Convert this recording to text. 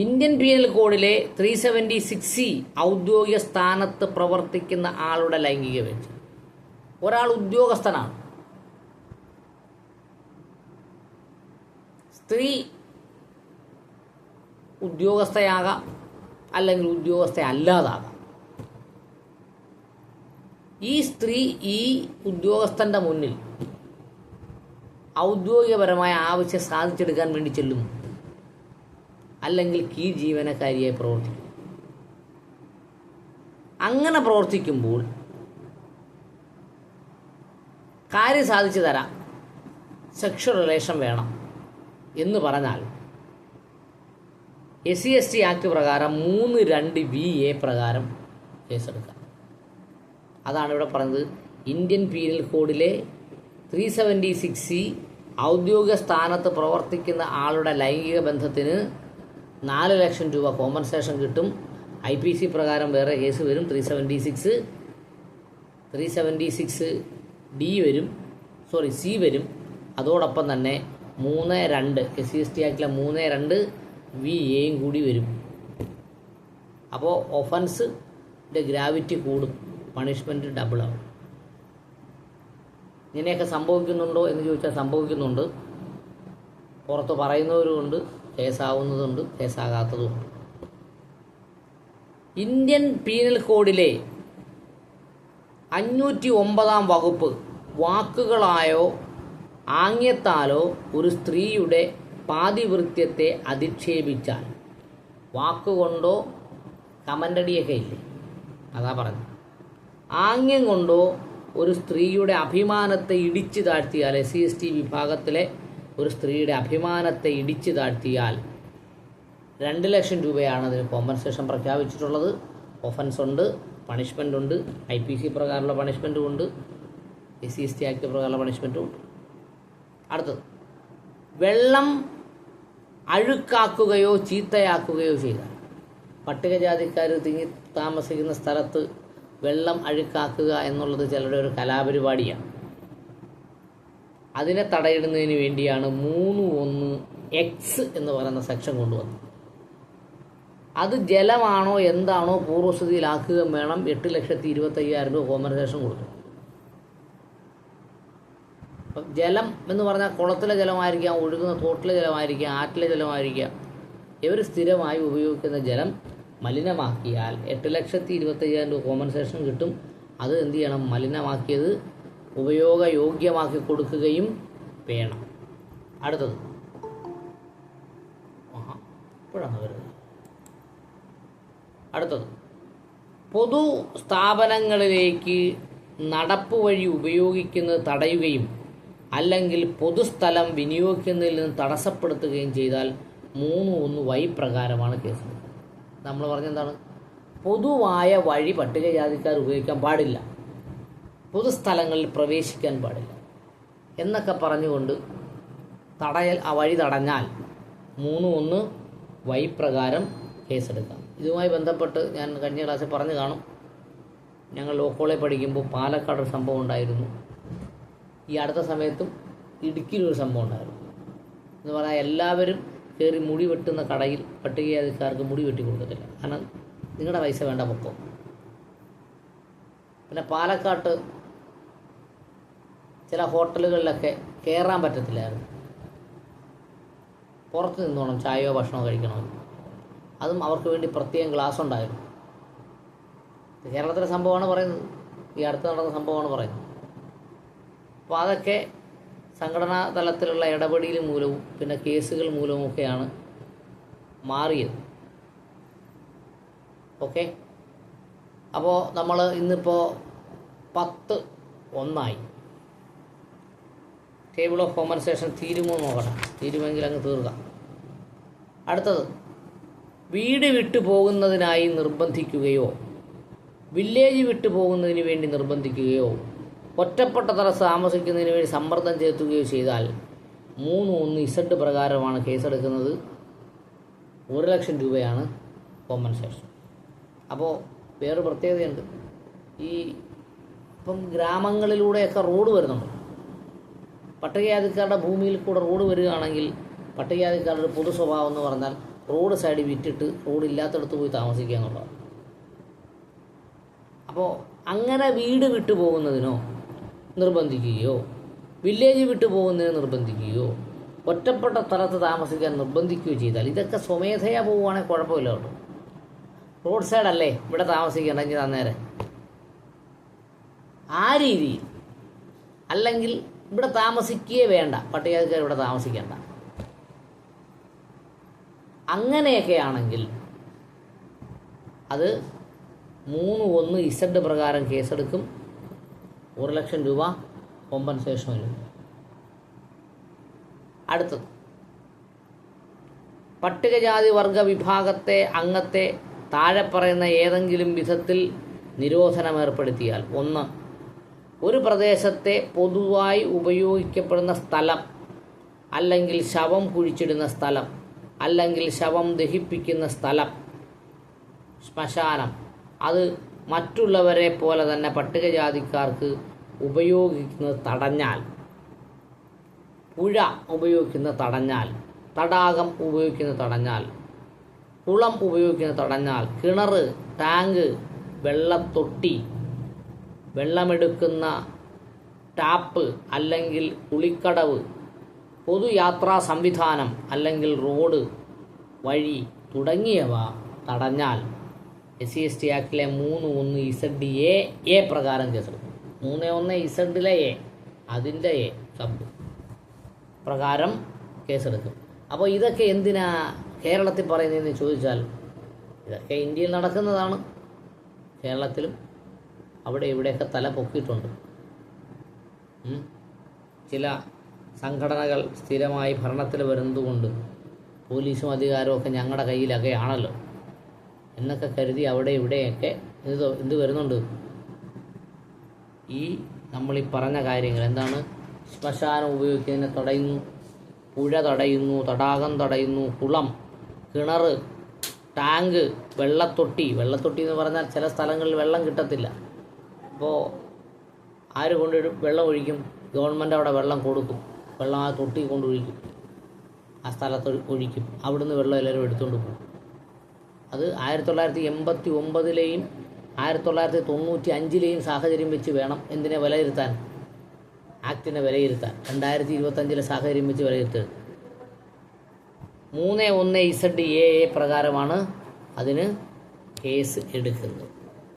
Indian penal കോഡിലെ three seventy six C ഔദ്യോഗിക സ്ഥാനത്ത് പ്രവർത്തിക്കുന്ന ആളുടെ ലൈംഗിക വേഴ്ച ഒരാൾ ഉദ്യോഗസ്ഥനാണ്. സ്ത്രീ ഉദ്യോഗസ്ഥയാകാം അല്ലെങ്കിൽ ഉദ്യോഗസ്ഥ അല്ലാതാകാം ഈ സ്ത്രീ ഈ ഉദ്യോഗസ്ഥന്റെ മുന്നിൽ ഔദ്യോഗികപരമായ ആവശ്യം സാധിച്ചെടുക്കാൻ വേണ്ടി ചെല്ലുന്നു. അല്ലെങ്കിൽ കീഴ് ജീവനക്കാരിയായി പ്രവർത്തിക്കും. അങ്ങനെ പ്രവർത്തിക്കുമ്പോൾ കാര്യം സാധിച്ചു തരാം. സെക്ഷൽ റിലേഷൻ വേണം എന്ന് പറഞ്ഞാൽ S C S T act പ്രകാരം മൂന്ന് രണ്ട് വി എ പ്രകാരം കേസെടുക്കാം. അതാണ് ഇവിടെ പറഞ്ഞത്. ഇന്ത്യൻ പീനൽ കോഡിലെ ത്രീ സെവന്റി സിക്സ് സി ഔദ്യോഗിക സ്ഥാനത്ത് പ്രവർത്തിക്കുന്ന ആളുടെ ലൈംഗിക ബന്ധത്തിന് നാല് ലക്ഷം രൂപ കോമ്പൻസേഷൻ കിട്ടും. ഐ പി സി പ്രകാരം വേറെ കേസ് വരും. Three seventy six three seventy six D വരും. സോറി സി വരും. അതോടൊപ്പം തന്നെ മൂന്ന് രണ്ട് എസ് സി എസ് ടി ആക്ടിലെ മൂന്ന് രണ്ട് വി എയും കൂടി വരും. അപ്പോൾ ഒഫൻസിന്റെ ഗ്രാവിറ്റി കൂടും. പണിഷ്മെന്റ് ഡബിളാവും ഇങ്ങനെയൊക്കെ സംഭവിക്കുന്നുണ്ടോ എന്ന് ചോദിച്ചാൽ സംഭവിക്കുന്നുണ്ട്. പുറത്ത് പറയുന്നവരുമുണ്ട് കേസാവുന്നതുണ്ട് കേസാകാത്തതുമുണ്ട് ഇന്ത്യൻ പീനൽ കോഡിലെ അഞ്ഞൂറ്റി ഒമ്പതാം വകുപ്പ് വാക്കുകളായോ ആംഗ്യത്താലോ ഒരു സ്ത്രീയുടെ പാതിവൃത്യത്തെ അധിക്ഷേപിച്ചാൽ വാക്കുകൊണ്ടോ കമന്റടിയൊക്കെ ഇല്ലേ? അതാ പറഞ്ഞു ആംഗ്യം കൊണ്ടോ ഒരു സ്ത്രീയുടെ അഭിമാനത്തെ ഇടിച്ചു താഴ്ത്തിയാൽ എസ് സി എസ് ടി വിഭാഗത്തിലെ ഒരു സ്ത്രീയുടെ അഭിമാനത്തെ ഇടിച്ചു താഴ്ത്തിയാൽ രണ്ട് ലക്ഷം രൂപയാണ് അതിന് കോമ്പൻസേഷൻ പ്രഖ്യാപിച്ചിട്ടുള്ളത്. ഒഫൻസ് ഉണ്ട് പണിഷ്മെന്റ് ഉണ്ട് ഐ പി സി പ്രകാരമുള്ള പണിഷ്മെന്റും ഉണ്ട് S C S T act പ്രകാരമുള്ള പണിഷ്മെന്റും ഉണ്ട്. അടുത്തത്. വെള്ളം അഴുക്കാക്കുകയോ ചീത്തയാക്കുകയോ ചെയ്താൽ പട്ടികജാതിക്കാർ തിങ്ങി താമസിക്കുന്ന സ്ഥലത്ത് വെള്ളം അഴുക്കാക്കുക എന്നുള്ളത് ചിലരുടെ ഒരു കലാപരിപാടിയാണ്. അതിനെ തടയിടുന്നതിന് വേണ്ടിയാണ് മൂന്ന് ഒന്ന് എക്സ് എന്ന് പറയുന്ന സെക്ഷൻ കൊണ്ടുവന്നത്. അത് ജലമാണോ എന്താണോ പൂർവസ്ഥിതിയിലാക്കുക വേണം എട്ട് ലക്ഷത്തി ഇരുപത്തയ്യായിരം രൂപ കോമ്പൻസേഷൻ കൊടുക്കും ജലം എന്ന് പറഞ്ഞാൽ കുളത്തിലെ ജലമായിരിക്കാം ഒഴുകുന്ന തോട്ടിലെ ജലമായിരിക്കാം ആറ്റിലെ ജലമായിരിക്കാം. ഇവർ സ്ഥിരമായി ഉപയോഗിക്കുന്ന ജലം മലിനമാക്കിയാൽ എട്ട് ലക്ഷത്തി ഇരുപത്തയ്യായിരം രൂപ കോമ്പൻസേഷൻ കിട്ടും. അത് എന്ത് ചെയ്യണം? മലിനമാക്കിയത് ഉപയോഗയോഗ്യമാക്കി കൊടുക്കുകയും വേണം. അടുത്തത്. ഇപ്പോഴാണ് വരുന്നത്. അടുത്തത്. പൊതു സ്ഥാപനങ്ങളിലേക്ക് നടപ്പ് വഴി ഉപയോഗിക്കുന്നത് തടയുകയും അല്ലെങ്കിൽ പൊതുസ്ഥലം വിനിയോഗിക്കുന്നതിൽ നിന്ന് തടസ്സപ്പെടുത്തുകയും ചെയ്താൽ മൂന്ന് ഒന്ന് വൈ പ്രകാരമാണ് കേസ്. നമ്മൾ പറഞ്ഞെന്താണ്? പൊതുവായ വഴി പട്ടികജാതിക്കാർ ഉപയോഗിക്കാൻ പാടില്ല. പൊതുസ്ഥലങ്ങളിൽ പ്രവേശിക്കാൻ പാടില്ല. എന്നൊക്കെ പറഞ്ഞുകൊണ്ട് തടയൽ ആ വഴി തടഞ്ഞാൽ മൂന്ന് ഒന്ന് വൈപ്രകാരം കേസെടുക്കാം. ഇതുമായി ബന്ധപ്പെട്ട് ഞാൻ കഴിഞ്ഞ ക്ലാസ്സിൽ പറഞ്ഞു കാണും. ഞങ്ങൾ ലോ കോളേജ് പഠിക്കുമ്പോൾ പാലക്കാട് ഒരു സംഭവം ഉണ്ടായിരുന്നു. ഈ അടുത്ത സമയത്തും ഇടുക്കിയിലൊരു സംഭവം ഉണ്ടായിരുന്നു. എന്ന് പറഞ്ഞാൽ എല്ലാവരും കയറി മുടി വെട്ടുന്ന കടയിൽ പട്ടികജാതിക്കാർക്ക് മുടി വെട്ടി കൊടുക്കത്തില്ല. കാരണം നിങ്ങളുടെ പൈസ വേണ്ട പൊക്കോ പിന്നെ പാലക്കാട്ട് ചില ഹോട്ടലുകളിലൊക്കെ കയറാൻ പറ്റത്തില്ലായിരുന്നു. പുറത്ത് നിന്നോണം ചായയോ ഭക്ഷണമോ കഴിക്കണമെന്ന്. അതും അവർക്ക് വേണ്ടി പ്രത്യേകം ഗ്ലാസ് ഉണ്ടായിരുന്നു. കേരളത്തിലെ സംഭവമാണ് പറയുന്നത്. ഈ അടുത്ത് നടന്ന സംഭവമാണ് പറയുന്നത്. അപ്പോൾ അതൊക്കെ സംഘടനാ തലത്തിലുള്ള ഇടപെടൽ മൂലവും പിന്നെ കേസുകൾ മൂലവുമൊക്കെയാണ് മാറിയത്. ഓക്കെ? അപ്പോൾ നമ്മൾ ഇന്നിപ്പോൾ പത്ത് ഒന്നായി. ടേബിൾ ഓഫ് കോമ്പൻസേഷൻ തീരുമോ നോക്കണം തീരുമെങ്കിൽ അങ്ങ് തീർക്കാം. അടുത്തത് വീട് വിട്ടു പോകുന്നതിനായി നിർബന്ധിക്കുകയോ വില്ലേജ് വിട്ടു പോകുന്നതിന് വേണ്ടി നിർബന്ധിക്കുകയോ ഒറ്റപ്പെട്ട തറ താമസിക്കുന്നതിന് വേണ്ടി സമ്മർദ്ദം ചെലുത്തുകയോ ചെയ്താൽ മൂന്ന് ഒന്ന് ഇസഡ് പ്രകാരമാണ് കേസെടുക്കുന്നത് ഒരു ലക്ഷം രൂപയാണ് കോമ്പൻസേഷൻ അപ്പോൾ വേറൊരു പ്രത്യേകതയുണ്ട്. ഈ ഇപ്പം ഗ്രാമങ്ങളിലൂടെയൊക്കെ റോഡ് വരുന്നുണ്ട്. പട്ടികജാതിക്കാരുടെ ഭൂമിയിൽ കൂടെ റോഡ് വരികയാണെങ്കിൽ പട്ടികജാതിക്കാരുടെ പൊതു സ്വഭാവം എന്ന് പറഞ്ഞാൽ റോഡ് സൈഡിൽ വിറ്റിട്ട് റോഡ് ഇല്ലാത്തടത്ത് പോയി താമസിക്കുക എന്നുള്ളതാണ്. അപ്പോൾ അങ്ങനെ വീട് വിട്ടു പോകുന്നതിനോ നിർബന്ധിക്കുകയോ വില്ലേജ് വിട്ടു പോകുന്നതിന് നിർബന്ധിക്കുകയോ ഒറ്റപ്പെട്ട സ്ഥലത്ത് താമസിക്കാൻ നിർബന്ധിക്കുകയോ ചെയ്താൽ ഇതൊക്കെ സ്വമേധയാ പോവുകയാണെങ്കിൽ കുഴപ്പമില്ല കേട്ടോ. റോഡ് സൈഡല്ലേ ഇവിടെ താമസിക്കണമെങ്കിൽ അന്നേരം. ആ രീതിയിൽ അല്ലെങ്കിൽ ഇവിടെ താമസിക്കുകയേ വേണ്ട. പട്ടികജാതിക്കാർ ഇവിടെ താമസിക്കേണ്ട. അങ്ങനെയൊക്കെ ആണെങ്കിൽ അത് മൂന്ന് ഒന്ന് ഇസഡ് പ്രകാരം കേസെടുക്കും. ഒരു ലക്ഷം രൂപ കോമ്പൻസേഷൻ വരും. അടുത്തത്. പട്ടികജാതി വർഗ വിഭാഗത്തെ അംഗത്തെ താഴെ പറയുന്ന ഏതെങ്കിലും വിധത്തിൽ നിരോധനം ഏർപ്പെടുത്തിയാൽ ഒന്ന് ഒരു പ്രദേശത്തെ പൊതുവായി ഉപയോഗിക്കപ്പെടുന്ന സ്ഥലം അല്ലെങ്കിൽ ശവം കുഴിച്ചിടുന്ന സ്ഥലം അല്ലെങ്കിൽ ശവം ദഹിപ്പിക്കുന്ന സ്ഥലം ശ്മശാനം. അത് മറ്റുള്ളവരെ പോലെ തന്നെ പട്ടികജാതിക്കാർക്ക് ഉപയോഗിക്കുന്നത് തടഞ്ഞാൽ പുഴ ഉപയോഗിക്കുന്ന തടഞ്ഞാൽ തടാകം ഉപയോഗിക്കുന്ന തടഞ്ഞാൽ കുളം ഉപയോഗിക്കുന്ന തടഞ്ഞാൽ കിണർ ടാങ്ക് വെള്ളത്തൊട്ടി വെള്ളമെടുക്കുന്ന ടാപ്പ് അല്ലെങ്കിൽ കുളിക്കടവ് പൊതുയാത്രാ സംവിധാനം അല്ലെങ്കിൽ റോഡ് വഴി തുടങ്ങിയവ തടഞ്ഞാൽ എസ് സി എസ് ടി ആക്ടിലെ മൂന്ന് ഒന്ന് ഇസഡ് എ എ പ്രകാരം കേസെടുക്കും. മൂന്ന് ഒന്ന് ഇസഡിലെ എ അതിന്റെ എ സബ് പ്രകാരം കേസെടുക്കും. അപ്പോൾ ഇതൊക്കെ എന്തിനാ കേരളത്തിൽ പറയുന്നതെന്ന് ചോദിച്ചാൽ ഇതൊക്കെ ഇന്ത്യയിൽ നടക്കുന്നതാണ്. കേരളത്തിലും അവിടെ ഇവിടെയൊക്കെ തല പൊക്കിയിട്ടുണ്ട്. ചില സംഘടനകൾ സ്ഥിരമായി ഭരണത്തിൽ വരുന്നതുകൊണ്ട് പോലീസും അധികാരവും ഒക്കെ ഞങ്ങളുടെ കയ്യിലൊക്കെയാണല്ലോ. എന്നൊക്കെ കരുതി അവിടെ ഇവിടെയൊക്കെ ഇത് എന്ത് വരുന്നുണ്ട്. ഈ നമ്മൾ ഈ പറഞ്ഞ കാര്യങ്ങൾ എന്താണ്? ശ്മശാനം ഉപയോഗിക്കുന്നതിനെ തടയുന്നു പുഴ തടയുന്നു തടാകം തടയുന്നു കുളം കിണർ ടാങ്ക് വെള്ളത്തൊട്ടി. വെള്ളത്തൊട്ടി എന്ന് പറഞ്ഞാൽ ചില സ്ഥലങ്ങളിൽ വെള്ളം കിട്ടത്തില്ല. അപ്പോൾ ആര് കൊണ്ടിടും വെള്ളം ഒഴിക്കും? ഗവൺമെന്റ് അവിടെ വെള്ളം കൊടുക്കും. വെള്ളം ആ തൊട്ടി കൊണ്ടൊഴിക്കും ആ സ്ഥലത്ത് ഒഴിക്കും. അവിടുന്ന് വെള്ളം എല്ലാവരും എടുത്തുകൊണ്ട് പോകും. അത് ആയിരത്തി തൊള്ളായിരത്തി എൺപത്തി ഒമ്പതിലെയും ആയിരത്തി തൊള്ളായിരത്തി തൊണ്ണൂറ്റി അഞ്ചിലെയും സാഹചര്യം വെച്ച് വേണം എന്തിനെ വിലയിരുത്താൻ? ആക്ടിനെ വിലയിരുത്താൻ. രണ്ടായിരത്തി ഇരുപത്തഞ്ചിലെ സാഹചര്യം വെച്ച് വിലയിരുത്തരുത് മൂന്ന് ഒന്ന് ഇസഡ് എ എ പ്രകാരമാണ് അതിന് കേസ് എടുക്കുന്നത്.